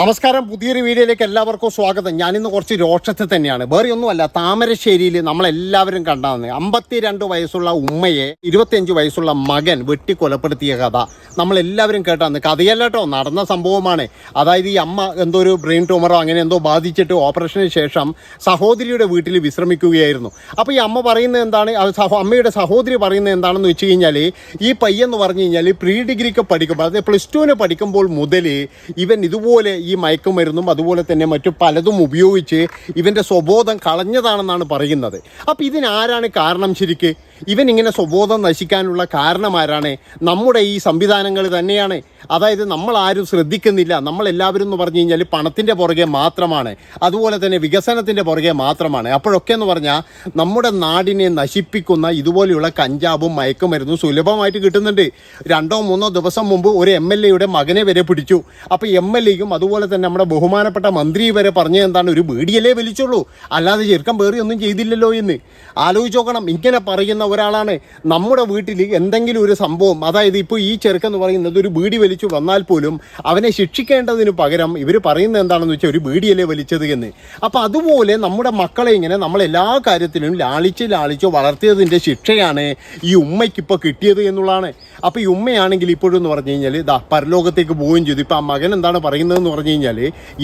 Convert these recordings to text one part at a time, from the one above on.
നമസ്കാരം. പുതിയൊരു വീഡിയോയിലേക്ക് എല്ലാവർക്കും സ്വാഗതം. ഞാനിന്ന് കുറച്ച് രോക്ഷത്തിൽ തന്നെയാണ്. വേറെ ഒന്നുമല്ല താമരശ്ശേരിയിൽ നമ്മളെല്ലാവരും കണ്ടാന്ന് അമ്പത്തിരണ്ട് വയസ്സുള്ള ഉമ്മയെ ഇരുപത്തിയഞ്ച് വയസ്സുള്ള മകൻ വെട്ടി കൊലപ്പെടുത്തിയ കഥ നമ്മളെല്ലാവരും കേട്ടാന്ന് കഥയല്ല നടന്ന സംഭവമാണ്. അതായത് ഈ അമ്മ എന്തോ ഒരു ബ്രെയിൻ ട്യൂമറോ അങ്ങനെ എന്തോ ബാധിച്ചിട്ട് ഓപ്പറേഷന് ശേഷം സഹോദരിയുടെ വീട്ടിൽ വിശ്രമിക്കുകയായിരുന്നു. അപ്പോൾ ഈ അമ്മ പറയുന്നത് എന്താണ്? അമ്മയുടെ സഹോദരി പറയുന്നത് എന്താണെന്ന് വെച്ച് കഴിഞ്ഞാൽ ഈ പയ്യെന്ന് പറഞ്ഞു കഴിഞ്ഞാൽ പ്രീ ഡിഗ്രിക്ക് പഠിക്കുമ്പോൾ അതായത് പ്ലസ് ടുവിന് പഠിക്കുമ്പോൾ മുതൽ ഇവൻ ഇതുപോലെ മയക്കുമരുന്നും അതുപോലെ തന്നെ മറ്റു പലതും ഉപയോഗിച്ച് ഇവന്റെ സ്വബോധം കളഞ്ഞതാണെന്നാണ് പറയുന്നത്. അപ്പോൾ ഇതിനാരാണ് കാരണം ശരിക്ക്? ഇവൻ ഇങ്ങനെ സ്വബോധം നശിക്കാനുള്ള കാരണം ആരാണ്? നമ്മുടെ ഈ സംവിധാനങ്ങൾ തന്നെയാണ്. അതായത് നമ്മൾ ആരും ശ്രദ്ധിക്കുന്നില്ല. നമ്മളെല്ലാവരും എന്ന് പറഞ്ഞു കഴിഞ്ഞാൽ പണത്തിന്റെ പുറകെ മാത്രമാണ്. അതുപോലെ തന്നെ വികസനത്തിന്റെ പുറകെ മാത്രമാണ്. അപ്പോഴൊക്കെ എന്ന് പറഞ്ഞാൽ നമ്മുടെ നാടിനെ നശിപ്പിക്കുന്ന ഇതുപോലെയുള്ള കഞ്ചാവും മയക്കുമരുന്നും സുലഭമായിട്ട് കിട്ടുന്നുണ്ട്. രണ്ടോ മൂന്നോ ദിവസം മുമ്പ് ഒരു എം എൽ എയുടെ മകനെ വരെ പിടിച്ചു. അപ്പോൾ എം എൽ എയും അതുപോലെ തന്നെ നമ്മുടെ ബഹുമാനപ്പെട്ട മന്ത്രി വരെ പറഞ്ഞ എന്താണ്? ഒരു ബീഡിയല്ലേ വലിച്ചുള്ളൂ. അല്ലാതെ ചെറുക്കം വേറെ ഒന്നും ചെയ്തില്ലല്ലോ എന്ന്. ആലോചിച്ച് നോക്കണം. ഇങ്ങനെ പറയുന്ന ഒരാളാണ് നമ്മുടെ വീട്ടിൽ എന്തെങ്കിലും ഒരു സംഭവം അതായത് ഇപ്പോൾ ഈ ചെറുക്കെന്ന് പറയുന്നത് ഒരു ബീഡി വലിച്ചു വന്നാൽ പോലും അവനെ ശിക്ഷിക്കേണ്ടതിന് പകരം ഇവർ പറയുന്നത് എന്താണെന്ന് വെച്ചാൽ ഒരു ബീഡിയല്ലേ വലിച്ചത് എന്ന്. അപ്പോൾ അതുപോലെ നമ്മുടെ മക്കളെ ഇങ്ങനെ നമ്മൾ എല്ലാ കാര്യത്തിലും ലാളിച്ച് ലാളിച്ച് വളർത്തിയതിന്റെ ശിക്ഷയാണ് ഈ ഉമ്മയ്ക്ക് ഇപ്പോൾ കിട്ടിയത് എന്നുള്ളതാണ്. അപ്പോൾ ഈ ഉമ്മയാണെങ്കിൽ ഇപ്പോഴും എന്ന് പറഞ്ഞു കഴിഞ്ഞാൽ ഇതാ പരലോകത്തേക്ക് പോവുകയും ചെയ്തു. ഇപ്പം ആ മകൻ എന്താണ് പറയുന്നതെന്ന് പറഞ്ഞു കഴിഞ്ഞാൽ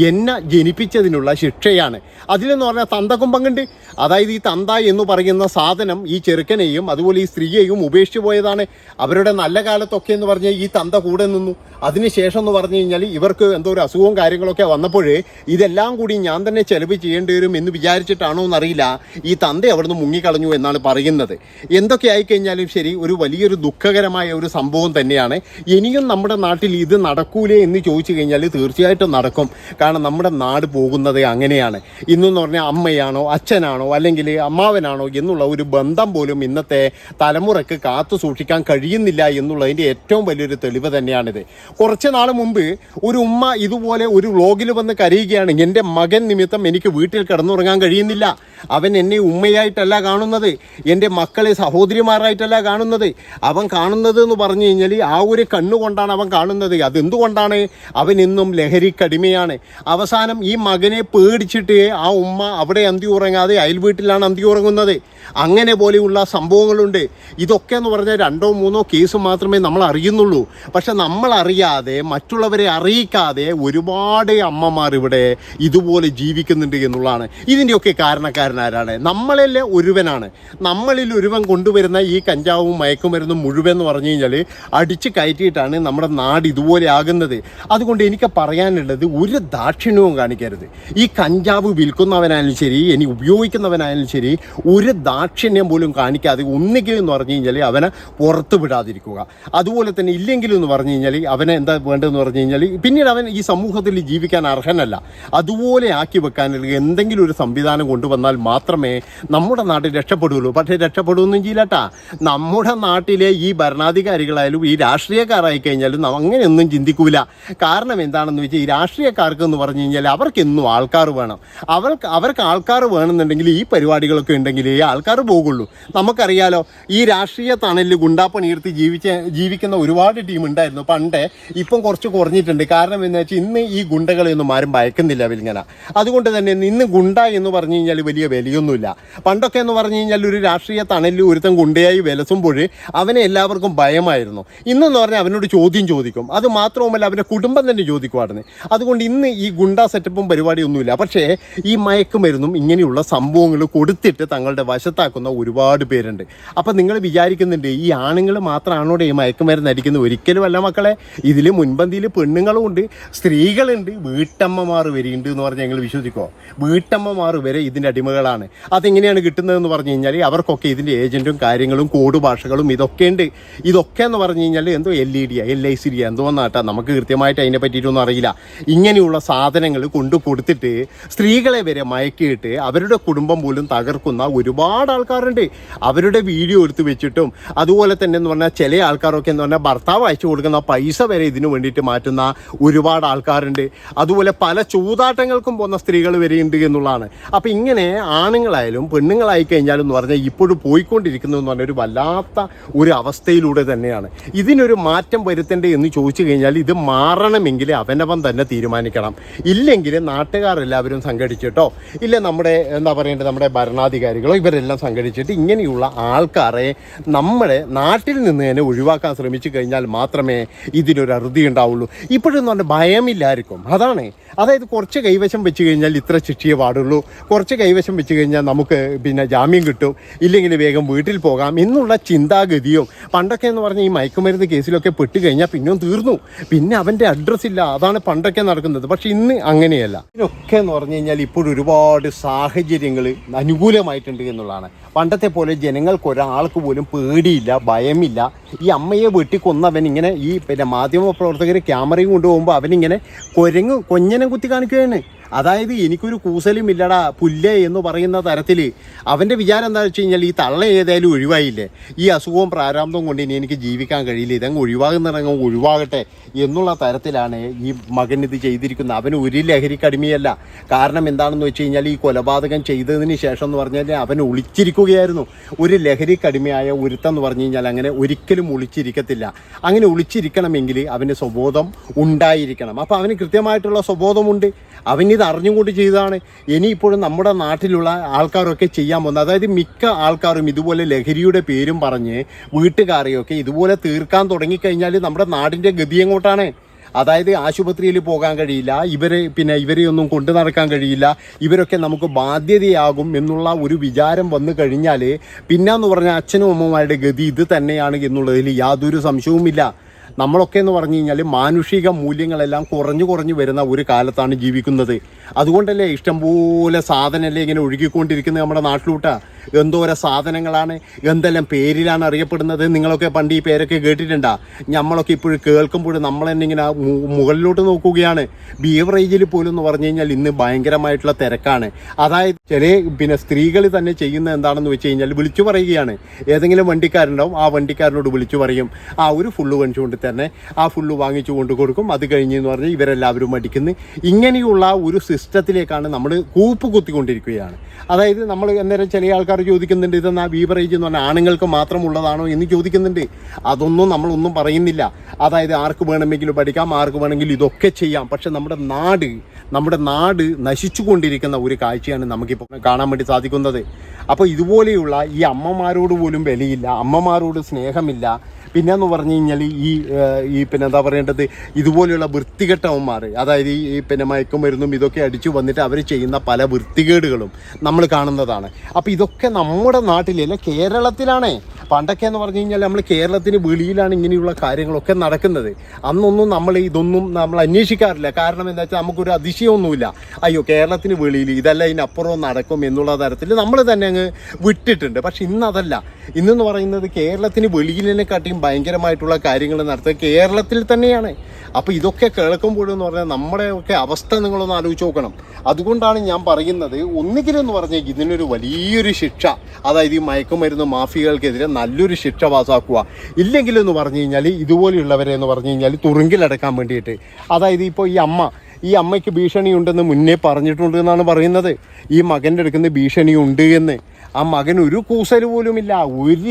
എന്നെ ജനിപ്പിച്ചതിനുള്ള ശിക്ഷയാണ്. അതിലെന്ന് പറഞ്ഞാൽ തന്തകുംഭം കണ്ട് അതായത് ഈ തന്ത എന്ന് പറയുന്ന സാധനം ഈ ചെറുക്കനെയും അതുപോലെ ഈ സ്ത്രീയെയും ഉപേക്ഷിച്ചു പോയതാണ്. അവരുടെ നല്ല കാലത്തൊക്കെ എന്ന് പറഞ്ഞാൽ ഈ തന്ത കൂടെ നിന്നു. അതിനുശേഷം എന്ന് പറഞ്ഞു കഴിഞ്ഞാൽ ഇവർക്ക് എന്തോ ഒരു അസുഖവും കാര്യങ്ങളൊക്കെ വന്നപ്പോൾ ഇതെല്ലാം കൂടി ഞാൻ തന്നെ ചെലവ് ചെയ്യേണ്ടി വരും എന്ന് വിചാരിച്ചിട്ടാണോ എന്നറിയില്ല. ഈ തന്ത അവിടുന്ന് മുങ്ങിക്കളഞ്ഞു എന്നാണ് പറയുന്നത്. എന്തൊക്കെ ആയിക്കഴിഞ്ഞാലും ശരി ഒരു വലിയൊരു ദുഃഖകരമായ ഒരു സംഭവം തന്നെയാണ്. ഇനിയും നമ്മുടെ നാട്ടിൽ ഇത് നടക്കൂലേ എന്ന് ചോദിച്ചു കഴിഞ്ഞാൽ തീർച്ചയായിട്ടും നടക്കും. കാരണം നമ്മുടെ നാട് പോകുന്നത് അങ്ങനെയാണ്. ഇന്നെന്ന് പറഞ്ഞാൽ അമ്മയാണോ അച്ഛനാണോ അല്ലെങ്കിൽ അമ്മാവനാണോ എന്നുള്ള ഒരു ബന്ധം പോലും ഇന്നത്തെ തലമുറയ്ക്ക് കാത്തു സൂക്ഷിക്കാൻ കഴിയുന്നില്ല എന്നുള്ളതിന്റെ ഏറ്റവും വലിയൊരു തെളിവ് തന്നെയാണിത്. കുറച്ച് നാൾ മുമ്പ് ഒരു ഉമ്മ ഇതുപോലെ ഒരു വ്ലോഗിൽ വന്ന് കരയുകയാണ് എന്റെ മകൻ നിമിത്തം എനിക്ക് വീട്ടിൽ കിടന്നുറങ്ങാൻ കഴിയുന്നില്ല. അവൻ എന്നെ ഉമ്മയായിട്ടല്ല കാണുന്നത്. എന്റെ മക്കളെ സഹോദരിമാരായിട്ടല്ല കാണുന്നത്. അവൻ കാണുന്നത് എന്ന് പറഞ്ഞു കഴിഞ്ഞാൽ ആ ഒരു കണ്ണുകൊണ്ടാണ് അവൻ കാണുന്നത്. അതെന്തുകൊണ്ടാണ്? അവൻ എന്നും ലഹരിക്കടിമയാണ് അവസാനം ഈ മകനെ പേടിച്ചിട്ട് ആ ഉമ്മ അവിടെ അന്തി ഉറങ്ങാതെ അയൽ വീട്ടിലാണ് അന്തി ഉറങ്ങുന്നത്. അങ്ങനെ പോലെയുള്ള സംഭവങ്ങളുണ്ട്. ഇതൊക്കെ എന്ന് പറഞ്ഞാൽ രണ്ടോ മൂന്നോ കേസ് മാത്രമേ നമ്മൾ അറിയുന്നുള്ളൂ. പക്ഷെ നമ്മൾ അറിയാതെ മറ്റുള്ളവരെ അറിയിക്കാതെ ഒരുപാട് അമ്മമാർ ഇവിടെ ഇതുപോലെ ജീവിക്കുന്നുണ്ട് എന്നുള്ളതാണ്. ഇതിന്റെയൊക്കെ കാരണക്കാരനാരാണ്? നമ്മളിൽ ഒരുവനാണ്? നമ്മളിൽ ഒരുവൻ കൊണ്ടുവരുന്ന ഈ കഞ്ചാവും മയക്കുമരുന്നും മുഴുവൻ എന്ന് പറഞ്ഞു കഴിഞ്ഞാൽ അടിച്ച് കയറ്റിയിട്ടാണ് നമ്മുടെ നാട് ഇതുപോലെ ആകുന്നത്. അതുകൊണ്ട് എനിക്ക് പറയാനുള്ളത് ഒരു ദാക്ഷിണ്യവും കാണിക്കരുത്. ഈ കഞ്ചാവ് വിൽക്കുന്നവനായാലും ശരി ഇനി ഉപയോഗിക്കുന്നവനായാലും ശരി ഒരു ദാക്ഷിണ്യം പോലും കാണിക്കാതെ ഒന്നുകിൽ എന്ന് പറഞ്ഞു കഴിഞ്ഞാൽ അവനെ പുറത്ത് വിടാതിരിക്കുക. അതുപോലെ തന്നെ ഇല്ലെങ്കിലും എന്ന് പറഞ്ഞു കഴിഞ്ഞാൽ അവനെ എന്താ വേണ്ടതെന്ന് പറഞ്ഞു കഴിഞ്ഞാൽ പിന്നീട് അവൻ ഈ സമൂഹത്തിൽ ജീവിക്കാൻ അർഹനല്ല. അതുപോലെ ആക്കി വെക്കാനുള്ള എന്തെങ്കിലും ഒരു സംവിധാനം കൊണ്ടുവന്നാൽ മാത്രമേ നമ്മുടെ നാട്ടിൽ രക്ഷപ്പെടുകയുള്ളൂ പക്ഷേ രക്ഷപ്പെടുകയൊന്നും ചെയ്യില്ലട്ടാ. നമ്മുടെ നാട്ടിലെ ഈ ഭരണാധികാരികളായാലും ഈ രാഷ്ട്രീയക്കാരായി കഴിഞ്ഞാലും അങ്ങനെയൊന്നും ചിന്തിക്കൂല. കാരണം എന്താണെന്ന് വെച്ചാൽ ഈ രാഷ്ട്രീയക്കാർക്ക് എന്ന് പറഞ്ഞു കഴിഞ്ഞാൽ അവർക്കെന്നും ആൾക്കാർ വേണം. അവർക്ക് അവർക്ക് ആൾക്കാർ വേണമെന്നുണ്ടെങ്കിൽ ഈ പരിപാടികളൊക്കെ ഉണ്ടെങ്കിൽ ഈ ആൾക്കാർ പോകുള്ളൂ. നമുക്കറിയാലോ ഈ രാഷ്ട്രീയ തണലിൽ ഗുണ്ടാപ്പണിയെടുത്ത് ജീവിച്ച ജീവിക്കുന്ന ഒരുപാട് ടീം ഉണ്ടായിരുന്നു. പണ്ട് ഇപ്പം കുറച്ച് കുറഞ്ഞിട്ടുണ്ട്. കാരണം എന്ന് വെച്ചാൽ ഇന്ന് ഈ ഗുണ്ടകളെയൊന്നും ആരും ഭയക്കുന്നില്ല വിൽങ്ങന അതുകൊണ്ട് തന്നെ ഇന്ന് ഗുണ്ട എന്ന് പറഞ്ഞു കഴിഞ്ഞാൽ വലിയ വിലയൊന്നുമില്ല. പണ്ടൊക്കെ എന്ന് പറഞ്ഞു കഴിഞ്ഞാൽ ഒരു രാഷ്ട്രീയ തണലിൽ ഒരുത്തൻ ഗുണ്ടയായി വിലസുമ്പോൾ അവനെ എല്ലാവർക്കും ഭയമായിരുന്നു ഇന്നെന്ന് പറഞ്ഞാൽ അവനോട് ചോദ്യം ചോദിക്കും. അത് മാത്രവുമല്ല അവന്റെ കുടുംബം തന്നെ ചോദിക്കുമായിരുന്നു അതുകൊണ്ട് ഇന്ന് ഈ ഗുണ്ട സെറ്റപ്പും പരിപാടിയൊന്നുമില്ല. പക്ഷേ ഈ മയക്കുമരുന്നും ഇങ്ങനെയുള്ള സംഭവങ്ങൾ കൊടുത്തിട്ട് തങ്ങളുടെ വശത്താക്കുന്ന ഒരുപാട് പേരുണ്ട്. അപ്പം നിങ്ങൾ വിചാരിക്കുന്നുണ്ട് ഈ ആണുങ്ങൾ മാത്രമാണോ ഈ മയക്കുമരുന്ന് അടിക്കുന്നത്? ഒരിക്കലും അല്ല മക്കളെ. ഇതിൽ മുൻപന്തിയിൽ പെണ്ണുങ്ങളും ഉണ്ട് സ്ത്രീകളുണ്ട്. വീട്ടമ്മമാർ വരെയുണ്ട് എന്ന് പറഞ്ഞാൽ ഞങ്ങൾ വിശ്വസിക്കുമോ വീട്ടമ്മമാർ വരെ ഇതിന്റെ അടിമകളാണ്. അതെങ്ങനെയാണ് കിട്ടുന്നതെന്ന് പറഞ്ഞു കഴിഞ്ഞാൽ അവർക്കൊക്കെ ഇതിന്റെ ഏജന്റും കാര്യങ്ങളും കോഡ് ഭാഷകളും ഇതൊക്കെ ഉണ്ട്. ഇതൊക്കെ എന്ന് പറഞ്ഞു കഴിഞ്ഞാൽ എന്തോ L E D L I C D എന്തോ എന്നാട്ടാ നമുക്ക് കൃത്യമായിട്ട് അതിനെ പറ്റിയിട്ടൊന്നും അറിയില്ല. ഇങ്ങനെയുള്ള സാധനങ്ങൾ കൊണ്ടു കൊടുത്തിട്ട് സ്ത്രീകളെ വരെ മയക്കിയിട്ട് അവരുടെ കുടുംബം പോലും തകർക്കുന്ന ഒരുപാട് ആൾക്കാരുണ്ട്. അവരുടെ വീഡിയോ എടുത്ത് വെച്ചിട്ടും അതുപോലെ തന്നെ എന്ന് പറഞ്ഞാൽ ചില ആൾക്കാരൊക്കെ എന്ന് പറഞ്ഞാൽ ഭർത്താവ് അയച്ചു കൊടുക്കുന്ന പൈസ വരെ ഇതിനു വേണ്ടിയിട്ട് മാറ്റുന്ന ഒരുപാട് ആൾക്കാരുണ്ട്. അതുപോലെ പല ചൂതാട്ടങ്ങൾക്കും പോകുന്ന സ്ത്രീകൾ വരെയുണ്ട് എന്നുള്ളതാണ്. അപ്പം ഇങ്ങനെ ആണുങ്ങളായാലും പെണ്ണുങ്ങളായി കഴിഞ്ഞാലും എന്ന് പറഞ്ഞാൽ ഇപ്പോഴും പോയിക്കൊണ്ടിരിക്കുന്നു എന്ന് പറഞ്ഞാൽ ഒരു വല്ലാത്ത ഒരു അവസ്ഥയിലൂടെ തന്നെയാണ്. ഇതിനൊരു മാറ്റം വരുത്തേണ്ടത് എന്ന് ചോദിച്ചു കഴിഞ്ഞാൽ ഇത് മാറണമെങ്കിൽ അവനവൻ തന്നെ തീരുമാനിക്കണം. ഇല്ലെങ്കിൽ നാട്ടുകാരെല്ലാവരും സംഘടിച്ചിട്ടോ ഇല്ല നമ്മുടെ എന്താ പറയേണ്ടത് നമ്മുടെ ഭരണാധികാരികളോ ഇവരെല്ലാം സംഘടിച്ചിട്ട് ഇങ്ങനെയുള്ള ആൾക്കാരെ നമ്മുടെ നാട്ടിൽ നിന്ന് തന്നെ ഒഴിവാക്കാൻ ശ്രമിച്ചു കഴിഞ്ഞാൽ മാത്രമേ ഇതിനൊരു അറുതി ഉണ്ടാവുള്ളൂ. ഇപ്പോഴെന്ന് പറഞ്ഞാൽ ഭയമില്ലായിരിക്കും. അതാണ്. അതായത് കുറച്ച് കൈവശം വെച്ച് കഴിഞ്ഞാൽ ഇത്ര ശിക്ഷയെ പാടുള്ളൂ. കുറച്ച് കൈവശം വെച്ച് കഴിഞ്ഞാൽ നമുക്ക് പിന്നെ ജാമ്യം കിട്ടും. ഇല്ലെങ്കിൽ വേഗം വീട്ടിൽ പോകാം. എന്നുള്ള ചിന്താഗതിയും പണ്ടൊക്കെ എന്ന് പറഞ്ഞാൽ ഈ മയക്കുമരുന്ന് കേസിലൊക്കെ പെട്ട് കഴിഞ്ഞാൽ പിന്നെയും തീർന്നു. പിന്നെ അവന്റെ അഡ്രസ്സ് ഇല്ല. അതാണ് പണ്ടൊക്കെ നടക്കുന്നത്. പക്ഷെ ഇന്ന് അങ്ങനെയല്ല. ഇതിനൊക്കെ എന്ന് പറഞ്ഞു കഴിഞ്ഞാൽ ഇപ്പോൾ ഒരുപാട് സാഹചര്യങ്ങൾ അനുകൂലമായിട്ടുണ്ട് എന്നുള്ളതാണ്. പണ്ടത്തെ പോലെ ജനങ്ങൾക്ക് ഒരാൾക്ക് പോലും പേടിയില്ല ഭയമില്ല. ഈ അമ്മയെ വെട്ടി കൊന്നവൻ ഇങ്ങനെ ഈ പിന്നെ മാധ്യമ പ്രവർത്തകർ ക്യാമറയും കൊണ്ടുപോകുമ്പോൾ അവനിങ്ങനെ കൊരങ്ങ് കൊഞ്ഞനം കുത്തി കാണിക്കുകയാണ്. അതായത് എനിക്കൊരു കൂസലും ഇല്ലടാ പുല്ലേ എന്ന് പറയുന്ന തരത്തിൽ അവന്റെ വിചാരം എന്താ വെച്ച് കഴിഞ്ഞാൽ ഈ തള്ള ഏതായാലും ഒഴിവായില്ലേ? ഈ അസുഖവും പ്രാരാബ്ദവും കൊണ്ട് ഇനി എനിക്ക് ജീവിക്കാൻ കഴിയില്ല. ഇതങ്ങ് ഒഴിവാകുന്നിടങ്ങ് ഒഴിവാകട്ടെ എന്നുള്ള തരത്തിലാണ് ഈ മകൻ ഇത് ചെയ്തിരിക്കുന്നത്. അവന് ഒരു ലഹരിക്കടിമയല്ല. കാരണം എന്താണെന്ന് വെച്ച് കഴിഞ്ഞാൽ ഈ കൊലപാതകം ചെയ്തതിന് ശേഷം എന്ന് പറഞ്ഞാൽ അവൻ ഒളിച്ചിരിക്കുകയായിരുന്നു ഒരു ലഹരിക്കടിമയായ ഒരുത്തെന്ന് പറഞ്ഞു കഴിഞ്ഞാൽ അങ്ങനെ ഒരിക്കലും ഒളിച്ചിരിക്കത്തില്ല. അങ്ങനെ ഒളിച്ചിരിക്കണമെങ്കിൽ അവന് സ്വബോധം ഉണ്ടായിരിക്കണം. അപ്പോൾ അവന് കൃത്യമായിട്ടുള്ള സ്വബോധമുണ്ട്. അവനിത് അറിഞ്ഞുകൊണ്ട് ചെയ്തതാണ്. ഇനിയിപ്പോഴും നമ്മുടെ നാട്ടിലുള്ള ആൾക്കാരൊക്കെ ചെയ്യാൻ പോകുന്നത്. അതായത് മിക്ക ആൾക്കാരും ഇതുപോലെ ലഹരിയുടെ പേരും പറഞ്ഞ് വീട്ടുകാരെയൊക്കെ ഇതുപോലെ തീർക്കാൻ തുടങ്ങിക്കഴിഞ്ഞാൽ നമ്മുടെ നാടിന്റെ ഗതി എങ്ങോട്ടാണ്? അതായത് ആശുപത്രിയിൽ പോകാൻ കഴിയില്ല ഇവരെ പിന്നെ ഇവരെ ഒന്നും കൊണ്ടു നടക്കാൻ കഴിയില്ല ഇവരൊക്കെ നമുക്ക് ബാധ്യതയാകും എന്നുള്ള ഒരു വിചാരം വന്നു കഴിഞ്ഞാൽ പിന്നെന്ന് പറഞ്ഞാൽ അച്ഛനും അമ്മമാരുടെ ഗതി ഇത് തന്നെയാണ് എന്നുള്ളതിൽ യാതൊരു സംശയവുമില്ല. നമ്മളൊക്കെ എന്ന് പറഞ്ഞു കഴിഞ്ഞാൽ മാനുഷിക മൂല്യങ്ങളെല്ലാം കുറഞ്ഞു കുറഞ്ഞു വരുന്ന ഒരു കാലത്താണ് ജീവിക്കുന്നത്. അതുകൊണ്ടല്ലേ ഇഷ്ടംപോലെ സാധനമല്ലേ ഇങ്ങനെ ഒഴുകിക്കൊണ്ടിരിക്കുന്നത് നമ്മുടെ നാട്ടിലൂട്ട? എന്തോരം സാധനങ്ങളാണ് എന്തെല്ലാം പേരിലാണ് അറിയപ്പെടുന്നത്? നിങ്ങളൊക്കെ പണ്ട് ഈ പേരൊക്കെ കേട്ടിട്ടുണ്ടാ? നമ്മളൊക്കെ ഇപ്പോഴും കേൾക്കുമ്പോൾ നമ്മൾ തന്നെ ഇങ്ങനെ മുകളിലോട്ട് നോക്കുകയാണ്. ബീവറേജിൽ പോലും എന്ന് പറഞ്ഞു കഴിഞ്ഞാൽ ഇന്ന് ഭയങ്കരമായിട്ടുള്ള തിരക്കാണ്. അതായത് ചില പിന്നെ സ്ത്രീകൾ തന്നെ ചെയ്യുന്ന എന്താണെന്ന് വെച്ച് കഴിഞ്ഞാൽ വിളിച്ചു പറയുകയാണ്. ഏതെങ്കിലും വണ്ടിക്കാരുണ്ടാവും ആ വണ്ടിക്കാരനോട് വിളിച്ചു പറയും. ആ ഒരു ഫുള്ള് വാങ്ങിച്ചുകൊണ്ട് തന്നെ ആ ഫുള്ള് വാങ്ങിച്ചു കൊണ്ട് കൊടുക്കും. അത് കഴിഞ്ഞ് എന്ന് പറഞ്ഞാൽ ഇവരെല്ലാവരും മടിക്കുന്നു. ഇങ്ങനെയുള്ള ഒരു സിസ്റ്റത്തിലേക്കാണ് നമ്മൾ കൂപ്പ് കുത്തിക്കൊണ്ടിരിക്കുകയാണ്. അതായത് നമ്മൾ അന്നേരം ചില ആൾക്കാർ ചോദിക്കുന്നുണ്ട് ഇതെന്നാ ബീവറേജ് എന്ന് പറഞ്ഞാൽ ആണുങ്ങൾക്ക് മാത്രമുള്ളതാണോ? എന്ന് ചോദിക്കുന്നുണ്ട്. അതൊന്നും നമ്മളൊന്നും പറയുന്നില്ല. അതായത് ആർക്ക് വേണമെങ്കിലും പഠിക്കാം ആർക്ക് വേണമെങ്കിലും ഇതൊക്കെ ചെയ്യാം. പക്ഷെ നമ്മുടെ നാട് നമ്മുടെ നാട് നശിച്ചുകൊണ്ടിരിക്കുന്ന ഒരു കാഴ്ചയാണ് നമുക്കിപ്പോൾ കാണാൻ വേണ്ടി സാധിക്കുന്നത്. അപ്പോൾ ഇതുപോലെയുള്ള ഈ അമ്മമാരോട് പോലും വിലയില്ല അമ്മമാരോട് സ്നേഹമില്ല പിന്നെ എന്ന് പറഞ്ഞു കഴിഞ്ഞാൽ ഈ ഈ പിന്നെ എന്താ പറയേണ്ടത് ഇതുപോലെയുള്ള വൃത്തികെട്ടവന്മാർ അതായത് ഈ പിന്നെ മയക്കുമരുന്നും ഇതൊക്കെ അടിച്ചു വന്നിട്ട് അവർ ചെയ്യുന്ന പല വൃത്തികേടുകളും നമ്മൾ കാണുന്നതാണ്. അപ്പോൾ ഇതൊക്കെ നമ്മുടെ നാട്ടിലല്ല കേരളത്തിലാണേ. പണ്ടൊക്കെ എന്ന് പറഞ്ഞു കഴിഞ്ഞാൽ നമ്മൾ കേരളത്തിന് വെളിയിലാണ് ഇങ്ങനെയുള്ള കാര്യങ്ങളൊക്കെ നടക്കുന്നത്. അന്നൊന്നും നമ്മൾ ഇതൊന്നും നമ്മൾ അന്വേഷിക്കാറില്ല. കാരണം എന്താ വെച്ചാൽ നമുക്കൊരു അതിശയമൊന്നുമില്ല. അയ്യോ കേരളത്തിന് വെളിയിൽ ഇതല്ല ഇതിനപ്പുറം നടക്കും എന്നുള്ള തരത്തിൽ നമ്മൾ തന്നെ അങ്ങ് വിട്ടിട്ടുണ്ട്. പക്ഷെ ഇന്നതല്ല ഇന്നെന്ന് പറയുന്നത് കേരളത്തിന് വെളിയിലിനെക്കാട്ടിയും ഭയങ്കരമായിട്ടുള്ള കാര്യങ്ങൾ നടത്തുക. കേരളത്തിൽ തന്നെയാണ്. അപ്പോൾ ഇതൊക്കെ കേൾക്കുമ്പോഴെന്ന് പറഞ്ഞാൽ നമ്മുടെ ഒക്കെ അവസ്ഥ നിങ്ങളൊന്ന് ആലോചിച്ച് നോക്കണം. അതുകൊണ്ടാണ് ഞാൻ പറയുന്നത് ഒന്നുകിലെന്ന് പറഞ്ഞാൽ ഇതിനൊരു വലിയൊരു ശിക്ഷ അതായത് ഈ മയക്കുമരുന്ന് മാഫിയകൾക്കെതിരെ നല്ലൊരു ശിക്ഷ പാസ്സാക്കുക ഇല്ലെങ്കിലെന്ന് പറഞ്ഞു കഴിഞ്ഞാൽ ഇതുപോലെയുള്ളവരെ എന്ന് പറഞ്ഞു കഴിഞ്ഞാൽ തുറുങ്കിലടക്കാൻ വേണ്ടിയിട്ട്. അതായത് ഇപ്പോൾ ഈ അമ്മ ഈ അമ്മയ്ക്ക് ഭീഷണിയുണ്ടെന്ന് മുന്നേ പറഞ്ഞിട്ടുണ്ട് എന്നാണ് പറയുന്നത്. ഈ മകന്റെ അടുക്കുന്ന ഭീഷണിയുണ്ട് എന്ന്. ആ മകൻ ഒരു കൂസൽ ഒരു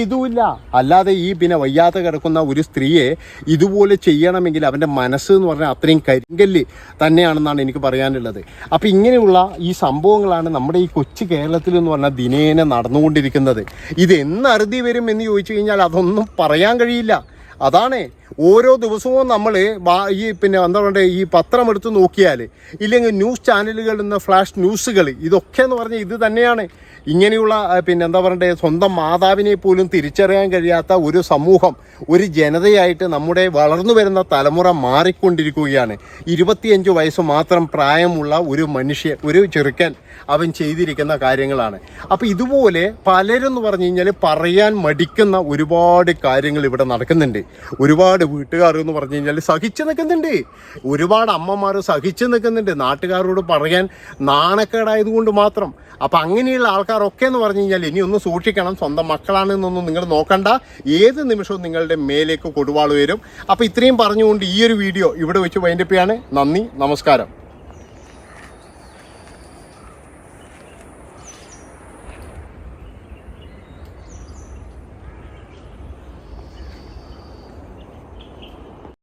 ഇതുമില്ല. അല്ലാതെ ഈ പിന്നെ വയ്യാതെ കിടക്കുന്ന ഒരു സ്ത്രീയെ ഇതുപോലെ ചെയ്യണമെങ്കിൽ അവന്റെ മനസ്സ് എന്ന് പറഞ്ഞാൽ അത്രയും കരിങ്കല്ല് തന്നെയാണെന്നാണ് എനിക്ക് പറയാനുള്ളത്. അപ്പോൾ ഇങ്ങനെയുള്ള ഈ സംഭവങ്ങളാണ് നമ്മുടെ ഈ കൊച്ചു കേരളത്തിൽ എന്ന് പറഞ്ഞാൽ ദിനേന നടന്നുകൊണ്ടിരിക്കുന്നത്. ഇത് എന്ന് അറുതി വരും എന്ന് ചോദിച്ചു കഴിഞ്ഞാൽ അതൊന്നും പറയാൻ കഴിയില്ല. അതാണ്. ഓരോ ദിവസവും നമ്മൾ ഈ പിന്നെ എന്താ പറയുക ഈ പത്രം എടുത്ത് നോക്കിയാൽ ഇല്ലെങ്കിൽ ന്യൂസ് ചാനലുകളിൽ നിന്ന് ഫ്ലാഷ് ന്യൂസുകൾ ഇതൊക്കെ എന്ന് പറഞ്ഞാൽ ഇത് തന്നെയാണ്. ഇങ്ങനെയുള്ള പിന്നെ എന്താ പറയണ്ടേ സ്വന്തം മാതാവിനെ പോലും തിരിച്ചറിയാൻ കഴിയാത്ത ഒരു സമൂഹം ഒരു ജനതയായിട്ട് നമ്മുടെ വളർന്നു വരുന്ന തലമുറ മാറിക്കൊണ്ടിരിക്കുകയാണ്. ഇരുപത്തിയഞ്ച് വയസ്സ് മാത്രം പ്രായമുള്ള ഒരു മനുഷ്യൻ ഒരു ചെറുക്കൻ അവൻ ചെയ്തിരിക്കുന്ന കാര്യങ്ങളാണ്. അപ്പോൾ ഇതുപോലെ പലരെന്ന് പറഞ്ഞു കഴിഞ്ഞാൽ പറയാൻ മടിക്കുന്ന ഒരുപാട് കാര്യങ്ങൾ ഇവിടെ നടക്കുന്നുണ്ട്. ഒരുപാട് വീട്ടുകാർ എന്ന് പറഞ്ഞു കഴിഞ്ഞാൽ സഹിച്ചു നിൽക്കുന്നുണ്ട്. ഒരുപാട് അമ്മമാർ സഹിച്ചു നിൽക്കുന്നുണ്ട്. നാട്ടുകാരോട് പറയാൻ നാണക്കേടായതുകൊണ്ട് മാത്രം. അപ്പം അങ്ങനെയുള്ള ആൾക്കാരൊക്കെ എന്ന് പറഞ്ഞു കഴിഞ്ഞാൽ ഇനി ഒന്ന് സൂക്ഷിക്കണം. സ്വന്തം മക്കളാണെന്നൊന്നും നിങ്ങൾ നോക്കണ്ട. ഏത് നിമിഷവും നിങ്ങളുടെ മേലേക്ക് കൊടുവാൾ വരും. അപ്പോൾ ഇത്രയും പറഞ്ഞുകൊണ്ട് ഈ ഒരു വീഡിയോ ഇവിടെ വെച്ച് വൈൻഡപ്പ് ചെയ്യാണ്. നന്ദി നമസ്കാരം.